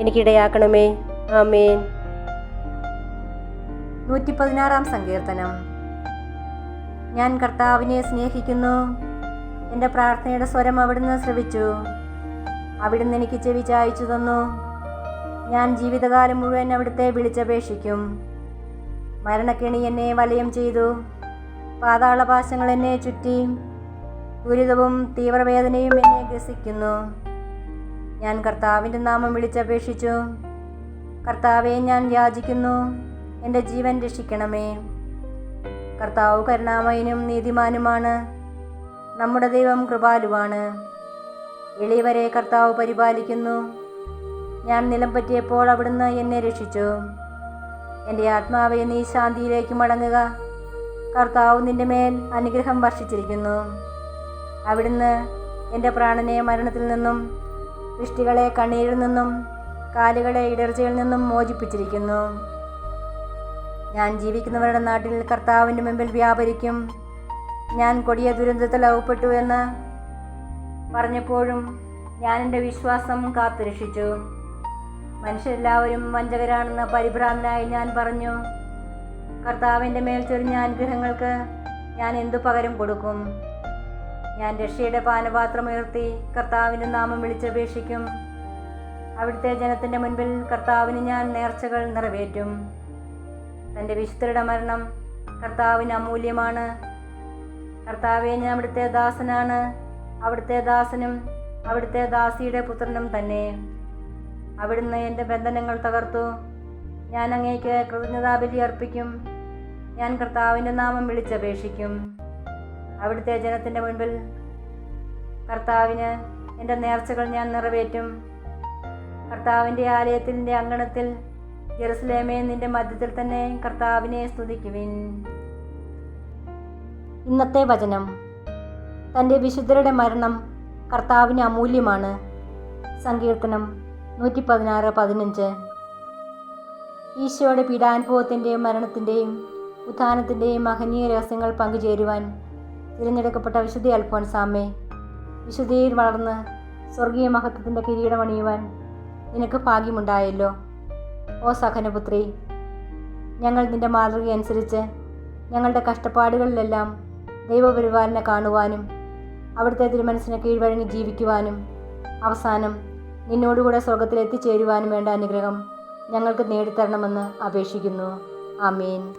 എനിക്കിടയാക്കണമേ. ആമേൻ. നൂറ്റി പതിനാറാം സങ്കീർത്തനം. ഞാൻ കർത്താവിനെ സ്നേഹിക്കുന്നു. എന്റെ പ്രാർത്ഥനയുടെ സ്വരം അവിടുന്ന് ശ്രവിച്ചു. അവിടുന്ന് എനിക്ക് ചെവി ചായച്ചു തന്നു. ഞാൻ ജീവിതകാലം മുഴുവൻ അവിടുത്തെ വിളിച്ചപേക്ഷിക്കും. മരണക്കെണി എന്നെ വലയം ചെയ്തു. പാതാളപാശങ്ങൾ എന്നെ ചുറ്റി. ദുരിതവും തീവ്രവേദനയും എന്നെ ഗ്രസിക്കുന്നു. ഞാൻ കർത്താവിന്റെ നാമം വിളിച്ചപേക്ഷിച്ചു. കർത്താവെ ഞാൻ യാചിക്കുന്നു. എന്റെ ജീവൻ രക്ഷിക്കണമേ. കർത്താവ് കരുണാമയനും നീതിമാനുമാണ്. നമ്മുടെ ദൈവം കൃപാലുവാണ്. എളിയവരെ കർത്താവ് പരിപാലിക്കുന്നു. ഞാൻ നിലം പറ്റിയപ്പോൾ അവിടുന്ന് എന്നെ രക്ഷിച്ചു. എന്റെ ആത്മാവെ നീ ശാന്തിയിലേക്ക് മടങ്ങുക. കർത്താവ് നിന്റെ മേൽ അനുഗ്രഹം വർഷിച്ചിരിക്കുന്നു. അവിടുന്ന് എന്റെ പ്രാണനെ മരണത്തിൽ നിന്നും ദൃഷ്ടികളെ കണ്ണീരിൽ നിന്നും കാലുകളെ ഇടർച്ചയിൽ നിന്നും മോചിപ്പിച്ചിരിക്കുന്നു. ഞാൻ ജീവിക്കുന്നവരുടെ നാട്ടിൽ കർത്താവിന്റെ മുമ്പിൽ വ്യാപരിക്കും. ഞാൻ കൊടിയ ദുരന്തത്തിൽ അകപ്പെട്ടു എന്ന് പറഞ്ഞപ്പോഴും ഞാൻ എന്റെ വിശ്വാസം കാത്തുരക്ഷിച്ചു. മനുഷ്യരെല്ലാവരും വഞ്ചകരാണെന്ന് പരിഭ്രാന്തനായി ഞാൻ പറഞ്ഞു കർത്താവിന്റെ മേൽ ചൊരിഞ്ഞ അനുഗ്രഹങ്ങൾക്ക് ഞാൻ എന്തു പകരം കൊടുക്കും? ഞാൻ രക്ഷയുടെ പാനപാത്രം ഉയർത്തി കർത്താവിന്റെ നാമം വിളിച്ചപേക്ഷിക്കും. അവിടുത്തെ ജനത്തിന്റെ മുൻപിൽ കർത്താവിന് ഞാൻ നേർച്ചകൾ നിറവേറ്റും. തന്റെ വിശുദ്ധരുടെ മരണം കർത്താവിന് അമൂല്യമാണ്. കർത്താവെ ഞാൻ അവിടുത്തെ ദാസനാണ്. അവിടുത്തെ ദാസനും അവിടുത്തെ ദാസിയുടെ പുത്രനും തന്നെ. അവിടുന്ന് എന്റെ ബന്ധനങ്ങൾ തകർത്തു. ഞാൻ അങ്ങേക്ക് കൃതജ്ഞതാബലി അർപ്പിക്കും. ഞാൻ കർത്താവിന്റെ നാമം വിളിച്ചപേക്ഷിക്കും. അവിടുത്തെ ജനത്തിന്റെ മുൻപിൽ കർത്താവിന് എന്റെ നേർച്ചകൾ ഞാൻ നിറവേറ്റും. കർത്താവിന്റെ ആലയത്തിന്റെ അങ്കണത്തിൽ ജെറുസലേമേ നിന്റെ മധ്യത്തിൽ തന്നെ കർത്താവിനെ സ്തുതിക്കുവിൻ. ഇന്നത്തെ വചനം. തന്റെ വിശുദ്ധരുടെ മരണം കർത്താവിന് അമൂല്യമാണ്. സങ്കീർത്തനം നൂറ്റി പതിനാറ് പതിനഞ്ച്. ഈശോയുടെ പീഡാനുഭവത്തിന്റെയും മരണത്തിന്റെയും ഉത്ഥാനത്തിന്റെയും മഹനീയ രഹസ്യങ്ങൾ പങ്കുചേരുവാൻ തിരഞ്ഞെടുക്കപ്പെട്ട വിശുദ്ധ അൽഫോൻസാമേ വിശുദ്ധിയിൽ വളർന്ന് സ്വർഗീയ മഹത്വത്തിന്റെ കിരീടമണിയുവാൻ നിനക്ക് ഭാഗ്യമുണ്ടായല്ലോ. ഓ സഹനപുത്രി ഞങ്ങൾ നിന്റെ മാതൃകയനുസരിച്ച് ഞങ്ങളുടെ കഷ്ടപ്പാടുകളിലെല്ലാം ദൈവപരിപാലന കാണുവാനും അവിടുത്തെ തിരുമനസ്സിനെ കീഴ്വഴങ്ങി ജീവിക്കുവാനും അവസാനം നിന്നോടുകൂടെ സ്വർഗത്തിൽ എത്തിച്ചേരുവാനും വേണ്ട അനുഗ്രഹം ഞങ്ങൾക്ക് നേടിത്തരണമെന്ന് അപേക്ഷിക്കുന്നു. ആമീൻ.